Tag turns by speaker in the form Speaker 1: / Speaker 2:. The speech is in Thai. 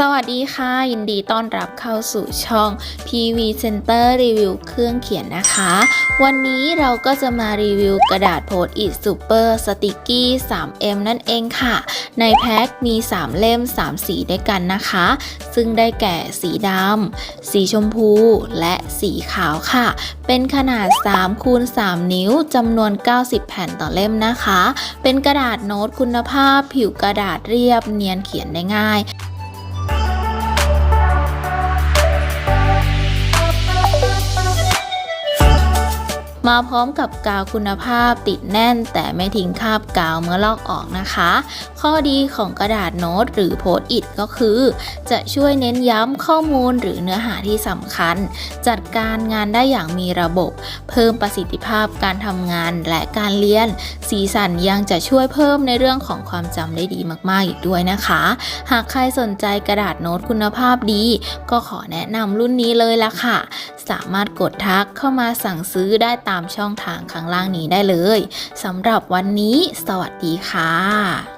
Speaker 1: สวัสดีค่ะ ยินดีต้อนรับเข้าสู่ช่อง PV Center Review เครื่องเขียนนะคะ วันนี้เราก็จะมารีวิวกระดาษโพสต์อิ Super Sticky 3M นั่นเองค่ะ ในแพ็คมี 3 เล่ม 3 สีด้วยกันนะคะ ซึ่งได้แก่สีดำสีชมพู และสีขาวค่ะ เป็นขนาด3คูณ3นิ้วจำนวน 90 แผ่นต่อเล่มนะคะ เป็นกระดาษโน้ตคุณภาพผิวกระดาษเรียบเนียนเขียนได้ง่าย มาพร้อมกับกาวคุณภาพติดแน่น แต่ไม่ทิ้งคราบกาวเมื่อลอกออกนะคะ ข้อดีของกระดาษโน้ตหรือโพสต์อิทก็คือ จะช่วยเน้นย้ำข้อมูลหรือเนื้อหาที่สำคัญ จัดการงานได้อย่างมีระบบ เพิ่มประสิทธิภาพการทำงานและการเรียน สีสันยังจะช่วยเพิ่มในเรื่องของความจำได้ดีมาก ๆ อีกด้วยนะคะ หากใครสนใจกระดาษโน้ตคุณภาพดี ก็ขอแนะนำรุ่นนี้เลยละค่ะ สามารถกดทักเข้ามาสั่งซื้อได้ตามช่องทางข้างล่างนี้ได้เลยสำหรับวันนี้ สวัสดีค่ะ